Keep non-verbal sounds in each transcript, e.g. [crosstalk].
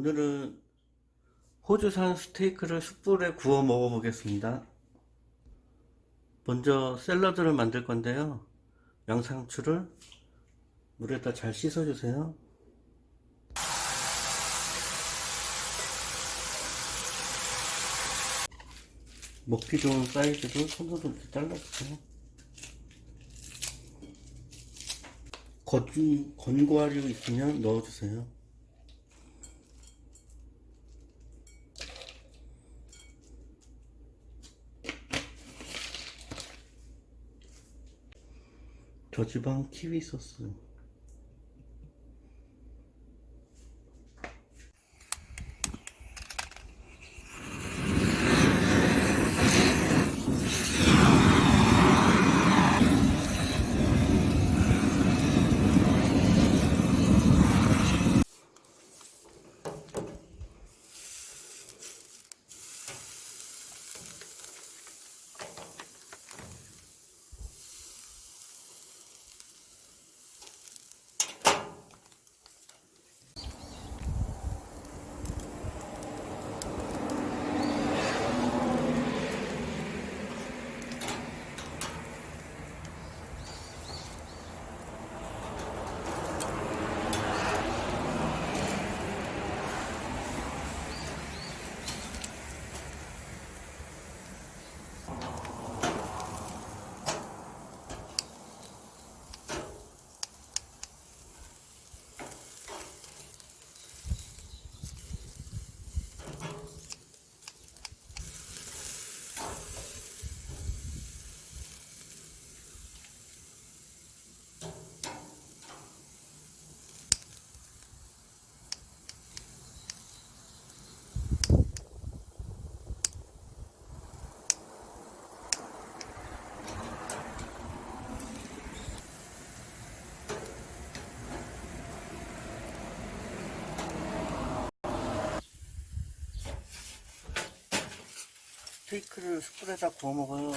오늘은 호주산 스테이크를 숯불에 구워 먹어보겠습니다. 먼저 샐러드를 만들 건데요. 양상추를 물에다 잘 씻어주세요. 먹기 좋은 사이즈로 손으로 이렇게 잘라주세요. 건, 건과류 있으면 넣어주세요. 저지방 키위 소스. 스테이크를 숯불에다 구워 먹어요.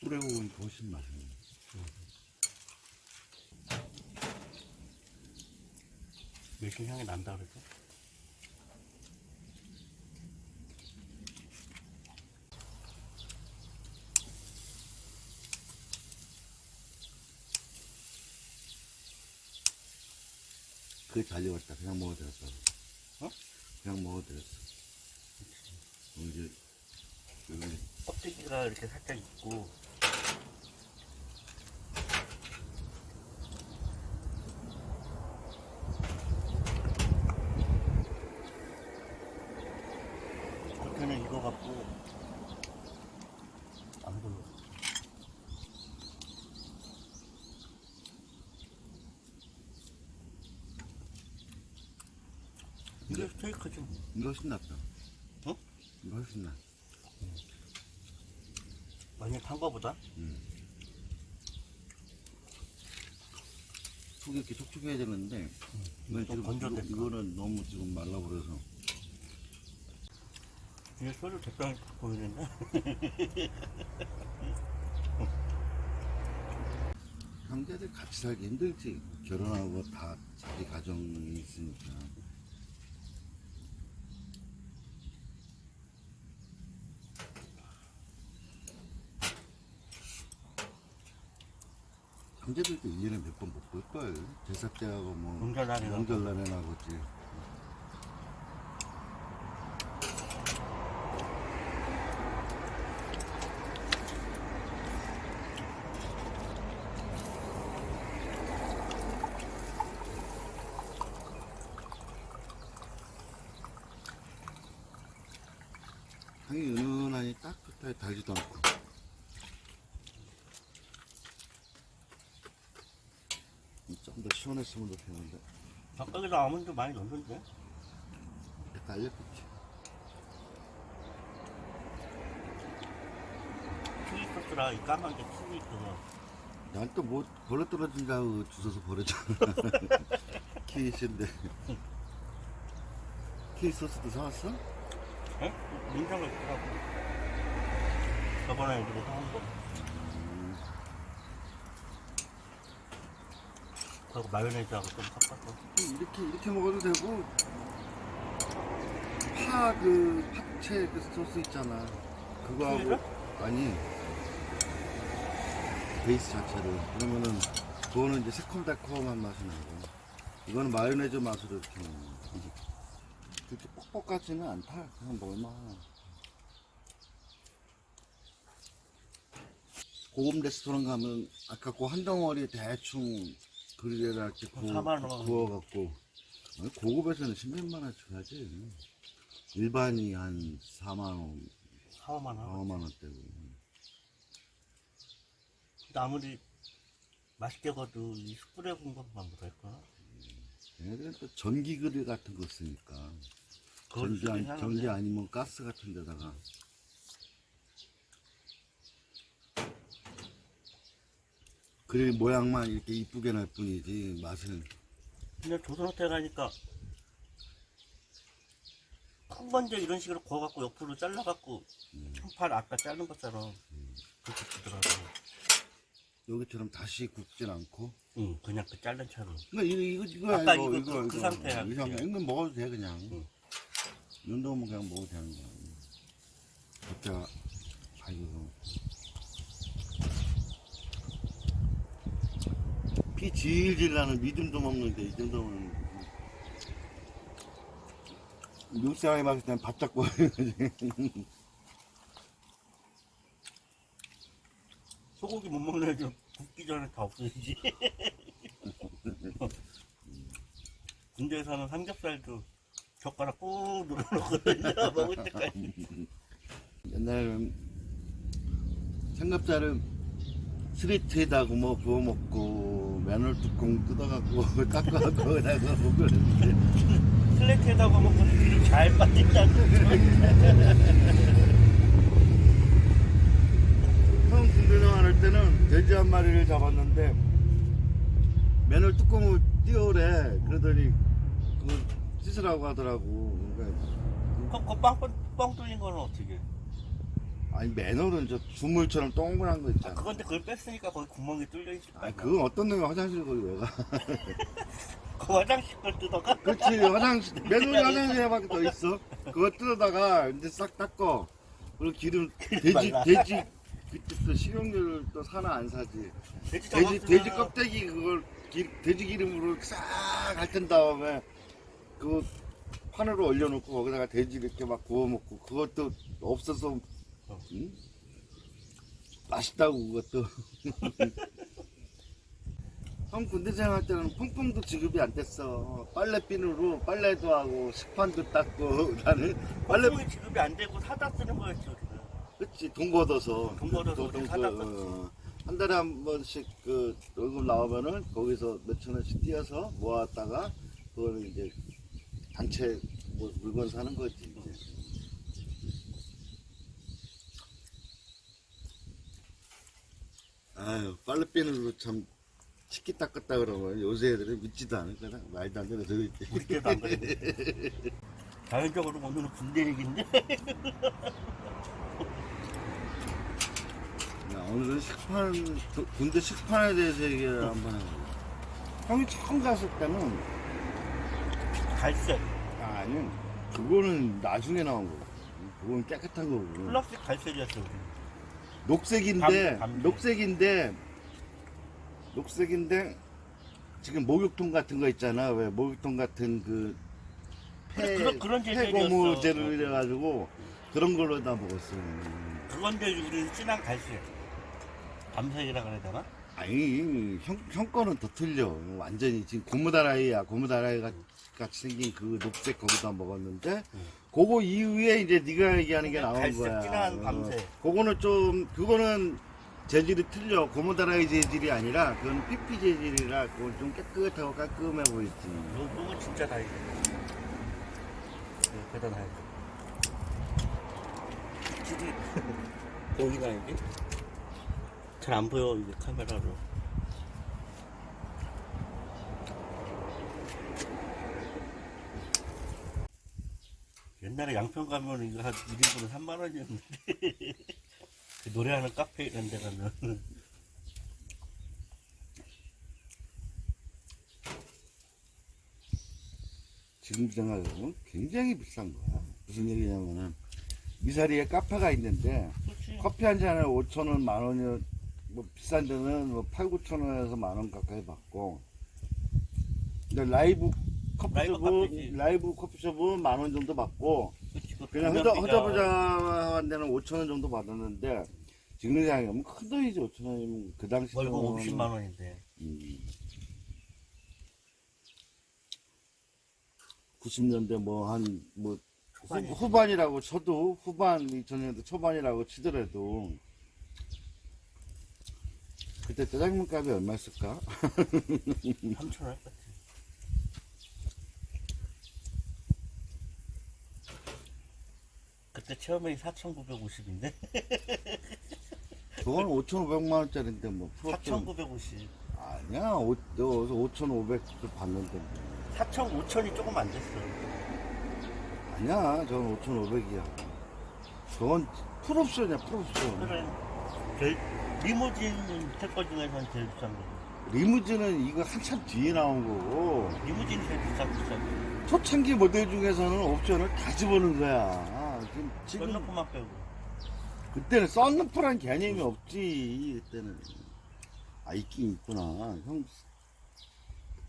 숯불에 구우면 훨씬 맛있네. 밀kin 향이 난다 그래서. 그게 잘 익었다. 그냥 먹어도 되겠어. 어? 그냥 먹어도 되겠어. 이제, 여기, 껍데기가 이렇게 살짝 있고 겉에는 이거 갖고 안 보여. 이게 스테이크죠. 이거 훨씬 낫다. 어? 이거 훨씬 낫. 많이 탄 거보다? 속이 이렇게 촉촉해야 되는데, 이건 좀 지금, 건조됐다. 이거, 이거 는 너무 지금 말라버려서. 이게 소주 대병이 보이는데? [laughs] 형제들 같이 살기 힘들지. 결혼하고 다 자기 가정이 있으니까. 형제들도 1년에 몇 번 못 볼 걸. 제사 때하고 뭐. 명절날이나. 명절날에 나겠지. 향이 은은하니 딱 좋다. 달지도 않고. 좀 더 시원했으면 좋겠는데. 닭가게도 아몬드 많이? 약간 알렸겠지. 칠리 소스라 이 까만 게 칠리 그거. 난또뭐 벌레 떨어진다고 주워서 버렸잖아. 키위인데. 키위 소스도 사왔어? 응? 인상을 있더라고. 저번에 우리가 사온 거. 그리고 마요네즈하고 좀 섞어서. 이렇게 이렇게 먹어도 되고 파 그 파채 그 소스 있잖아 그거하고 치즈를? 아니 베이스 자체를 그러면은 그거는 이제 새콤달콤한 맛이 나고 이거는 마요네즈 맛으로 이렇게 먹는 거야. 그렇게 뻑뻑하지는 않다 그냥 먹을만 고급 레스토랑 가면 아까 그 한 덩어리 대충 그릴에다 이렇게 구워, 4만 원. 구워갖고 아니, 고급에서는 10몇만 원 줘야지 일반이 한 4만 원, 사오만 하고. 4만 원대고 근데 아무리 맛있게 거도 이 숯불에 구운 것만 못할까? 얘네들은 또 전기 그릴 같은 거 쓰니까 그걸 전기, 아니, 쓰긴 하는데. 전기 아니면 가스 같은 데다가 그릴 모양만 이렇게 이쁘게 날 뿐이지 맛은 그냥 조선호텔 가니까 큰 건져 이런 식으로 구워갖고 옆으로 잘라갖고 한팔 아까 자른 것처럼 그렇게 주더라고. 여기처럼 다시 굽진 않고 응, 그냥 그 자른 차로. 그러니까 이거 이거 이거 아까 이거 이거 이거 그- 그 이거 상태야, 이 그치? 상태 이거 먹어도 돼 그냥 응. 이 정도면 그냥 먹어도 되는 거야 진짜 아이고 피 질질 나는 믿음도 먹는데 이 정도면 미국 사람이 봤을 땐 바짝 구워야지 소고기 못 먹는 애들 굽기 전에 다 없어지지. 군대에서는 삼겹살도 젓가락 꾹 눌러놓거든요. [laughs] 먹을 때까지. 옛날에는 삼겹살을 스리트에다 뭐 구워 먹고 마늘 뚜껑 뜯어갖고 [laughs] 닦아갖고 거기다가 먹었는데 슬레트에다 먹으면 기름 잘 빠진다고. [laughs] 형 군대 생활할 때는 돼지 한 마리를 잡았는데 마늘 뚜껑을 띄우래 그러더니 그거 씻으라고 하더라고 그러니까 그, 그 빵, 빵 뚫린 거는 어떻게? 아니 매너는 저 주물처럼 동그란 거 있잖아 그건데 그걸 뺐으니까 거기 구멍이 뚫려 있을 거 아니. 그건 어떤 놈이 화장실 거기 왜 가? [laughs] 그 화장실 걸 뜯어가? 그렇지 화장실 맨홀 화장실에 밖에 더 있어 그거 뜯어다가 이제 싹 닦어 그리고 기름 [laughs] 돼지 말라. 돼지 그때 또 식용유를 또 사나 안 사지 돼지 돼지 잡았으면 돼지 껍데기 그걸 기- 돼지 기름으로 싹 핥은 다음에 그 판으로 올려놓고 거기다가 돼지 이렇게 막 구워 먹고 그것도 없어서 어. 응? 맛있다고 그것도 [laughs] 형 군대 생활 때는 퐁퐁도 지급이 안 됐어 빨래비누로 빨래도 하고 식판도 닦고 [laughs] 나는 빨래 빨래 지급이 안 되고 사다 쓰는 우리는. 그치 돈 걷어서 돈 걷어서 돈- 우리 사다 그, 썼지. 어, 한 달에 한 번씩 그 월급 나오면은 거기서 몇천 원씩 띄어서 모았다가 그거는 이제 단체 뭐 물건 사는 거지 이제. 아유 빨래비누로 참 식기 닦았다 그러면 요새 애들은 믿지도 않을 거다 말도 안 되는 소리 우리 때도 안 그랬는데. 자연적으로 오늘은 군대 얘기인데? 야, 오늘은 식판, 그 군대 식판에 대해서 얘기를 한번 해보자. 형이 처음 갔을 때는, 갈색. 아, 아니, 그거는 나중에 나온 거고. 그건 깨끗한 거고. 플라스틱 갈색이었어 우리. 녹색인데, 밤- 밤새. 녹색인데, 녹색인데, 지금 목욕통 같은 거 있잖아. 왜 목욕통 같은 그, 폐, 그런- 그런 재질이었어. 폐고무제를 이래가지고, 그런 걸로 다 먹었어. 그건데 우리는 진한 갈색. 밤색이라 그래야 되나? 아니 형, 형 거는 더 틀려 완전히 지금 고무다라이야 고무다라이 같- 같이 생긴 그 녹색 거기다 먹었는데 그거 이후에 이제 네가 얘기하는 게 나온 갈색, 거야 진한 어, 밤색. 그거는 좀 그거는 재질이 틀려 고무다라이 재질이 아니라 그건 피피 재질이라 그건 좀 깨끗하고 깔끔해 보이지 요, 요거 진짜 다행이다. 네, 대단하지. 확실히 보이나 이게? 잘 안 보여 이게 카메라로. 옛날에 양평 가면 이거 한 1인분에 3만 원이었는데. [laughs] 그 노래하는 카페 이런 데 가면. 지금 생각해보면 굉장히 비싼 거야. 무슨 얘기냐면은 미사리에 카페가 있는데 그렇지. 커피 한 잔에 5천 원, 만 원이 뭐 비싼 데는 뭐 8, 9천 원에서 만 원 가까이 받고. 근데 라이브 라이브 커피숍은 카페지. 라이브 커피숍은 만 원 정도 받고 그냥 허접, 허접한 데는 5천 원 정도 받았는데 지금 생각해보면 큰 돈이지 5천 원이면 그 당시 월급 돈으로는 50만 원인데 음. 90년대 뭐 한뭐 초반이지. 후반이라고 쳐도 후반 2000년대 초반이라고 치더라도 그때 짜장면 값이 얼마였을까? 3천 원 체험액이 4,950인데? [laughs] 그건 5,500만 원짜리인데 뭐 풀업좀 4,950 아니야. 5, 여기서 5,500도 받는데 뭐. 4천 5천이 조금 안 됐어. 아니야. 저건 5,500이야. 저건 풀옵션이야 풀옵션. 그래. 제일 리모진 태거 중에서는 제일 비싼 거. 리무진은 이거 한참 뒤에 나온 거고 리무진이 제일 비싸 비싸. 초창기 모델 중에서는 옵션을 다 집어넣은 거야. 지금, 지금 썬루프만 빼고 그때는 썬루프란 개념이 없지. 그때는 아 있긴 있구나. 형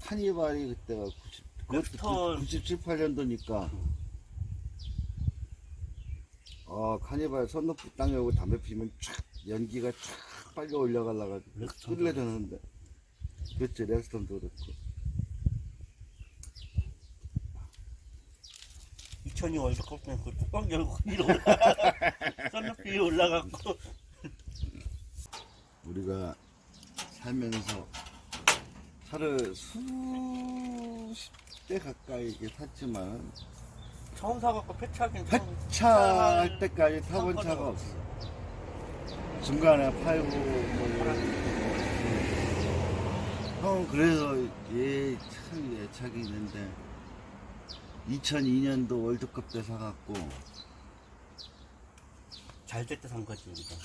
카니발이 그때가 90 웹스턴. 97, 8년도니까. 어 카니발 썬루프 땅에 오고 담배 피면 촥 연기가 촥 빨리 올라가려가지고 렉스턴도 끌려 드는데 그렇지 렉스턴도 그렇고 2002 월드컵 때는 그 뚜껑 열고. 위로 위에 올라갔고. 우리가 살면서 차를 수십 대 가까이 이렇게 탔지만 처음 사갖고 폐차하긴 처음 폐차할 때까지 타본 한 차가 없어. 중간에 팔고 뭐형 그래서 얘참 애착이 있는데 2002년도 월드컵 때 사갖고 잘 될 때 산 거지 우리가.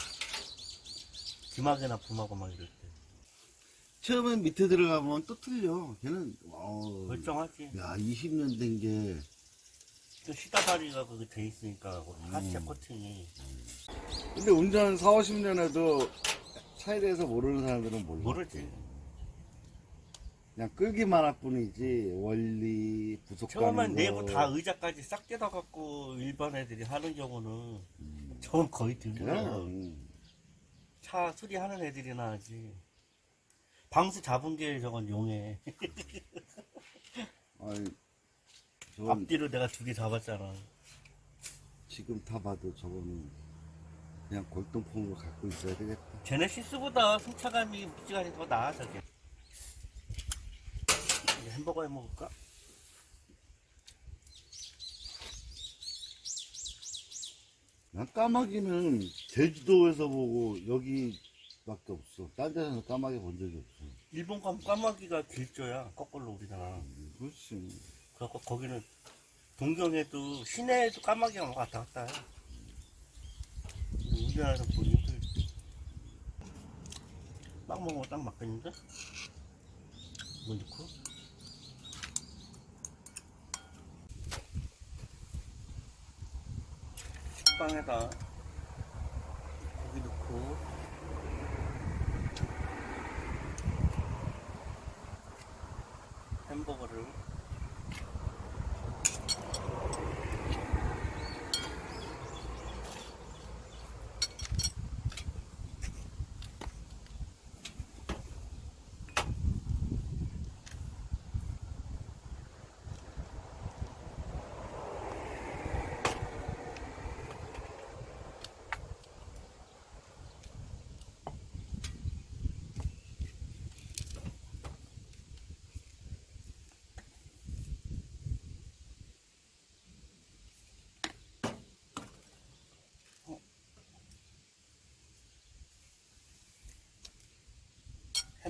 김학이나 붐하고 막 이럴 때. 처음엔 밑에 들어가면 또 틀려. 걔는 어, 멀쩡하지. 야 20년 된게. 그 시다바리가 그게 돼 있으니까 하체 음. 코팅이. 근데 운전 4, 50년 해도 차에 대해서 모르는 사람들은 몰라. 모르지 그냥 끌기만 할 뿐이지 원리 부속 처음엔 내부 다 의자까지 싹 떼다갖고 일반 애들이 하는 경우는 저건 거의 드물어 그냥 차 수리하는 애들이나 하지. 방수 잡은 게 저건 용해. [laughs] 아니 저건 앞뒤로 내가 두 개 잡았잖아. 지금 타봐도 저거는 그냥 골동품으로 갖고 있어야 되겠다. 제네시스보다 승차감이 미지간이 더 나아 저게 햄버거 해 먹을까? 난 까마귀는 제주도에서 보고 여기밖에 없어. 딴 데서는 까마귀 본 적이 없어. 일본 가면 까마귀가 길조야 거꾸로 우리나라 그렇지. 그래갖고 거기는 동경에도 시내에도 까마귀가 막 왔다 갔다 해 우리나라에서 보기 힘들지 빵 먹으면 딱 맞겠는데? 뭐 넣고? 빵에다 고기 넣고. 햄버거를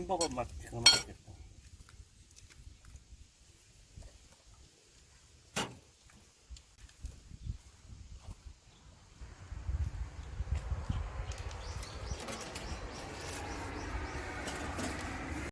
햄버거 맛 기가 막히겠다